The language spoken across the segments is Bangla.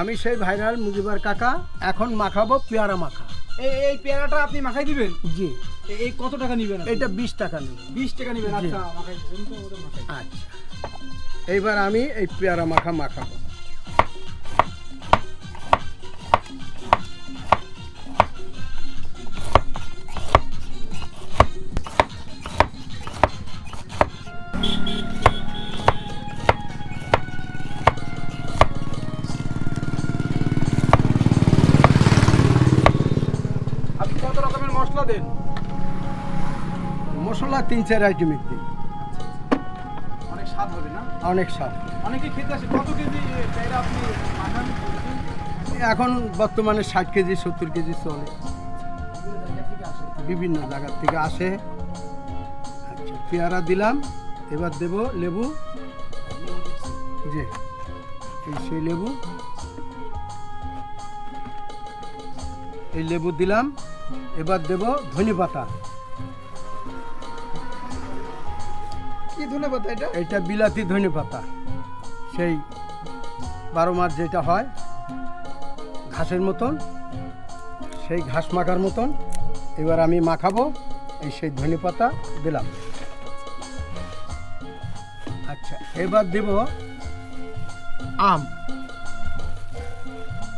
আমি সেই ভাইরাল মুজিবার কাকা এখন মাখাবো পেয়ারা মাখা। এই এই পেয়ারাটা আপনি মাখাই দিবেন? জি। এই কত টাকা নিবেন এটা বিশ টাকা নেবেন বিশ টাকা নিবেন। আচ্ছা মাখাই আচ্ছা। এইবার আমি এই পেয়ারা মাখা মাখাবো। রকমের মশলা তিন চার আইটেমের দিই অনেক স্বাদ হবে না? অনেক স্বাদ। অনেকে খেতে আসে। কত কেজি পেয়ারা আপনি মাখান এখন বর্তমানে ষাট কেজি সত্তর কেজি চলে। বিভিন্ন জায়গার থেকে আসে। আচ্ছা পেয়ারা দিলাম। এবার দেব লেবু। যে এই সেই লেবু। এই লেবু দিলাম। এবার দেব ধনে পাতা। কি ধন্যবাদ এটা? এটা বিলাতি ধনে পাতা। সেই বারো মাস যেটা হয় ঘাসের মতন সেই ঘাস মাখার মতন এবার আমি মাখাবো এই সেই ধনে পাতা দিলাম। আচ্ছা এবার দেব আম।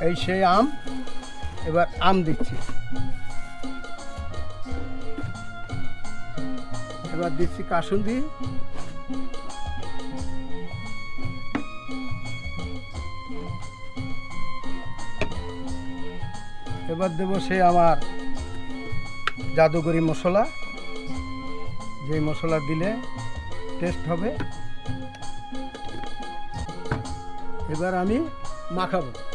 এই সেই আম এবার আম দিচ্ছি। এবার দিচ্ছি কাসুন্দি। এবার দেবো সে আমার জাদুকরি মশলা। যে মশলা দিলে টেস্ট হবে। এবার আমি মাখাবো।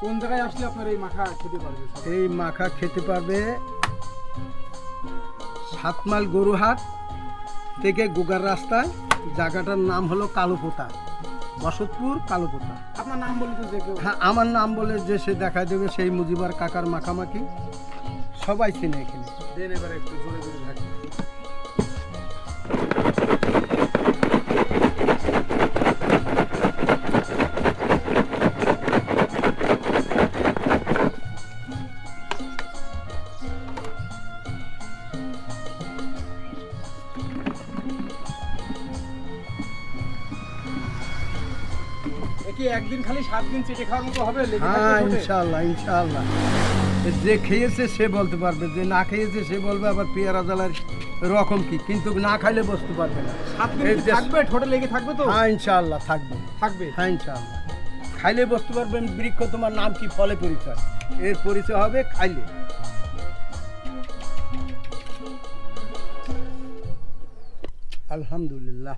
কোন জায়গায় আসলে আপনার এই মাখা খেতে পারবে? এই মাখা খেতে পারবে সাতমাইল গরুহাট থেকে গোগার রাস্তায়। জায়গাটার নাম হলো কালোপোতা বসতপুর কালোপোতা। আপনার নাম বলে যে কেউ। হ্যাঁ আমার নাম বলে যে সে দেখা দেবে সেই মুজিবার কাকার মাখামাখি। সবাই চিনে এখানে। একটু জোরে জোরে কি একদিন খালি সাত দিন চেটে খাওয়ার মতো হবে? হ্যাঁ ইনশাল্লাহ ইনশাল্লাহ যে খেয়েছে সে বলতে পারবে যে না খেয়েছে সে বলবে আবার পেয়ারা জ্বালার রকম কি? কিন্তু না খাইলে বসতে পারবে না। সাত দিন থাকবে? ঠোঁটে লেগে থাকবে তো? হ্যাঁ ইনশাল্লাহ থাকবে। থাকবে? হ্যাঁ ইনশাল্লাহ খাইলে বুঝতে পারবেন বৃক্ষ তোমার নাম কি? ফলে পরিচয়। এর পরিচয় হবে খাইলে। আলহামদুলিল্লাহ।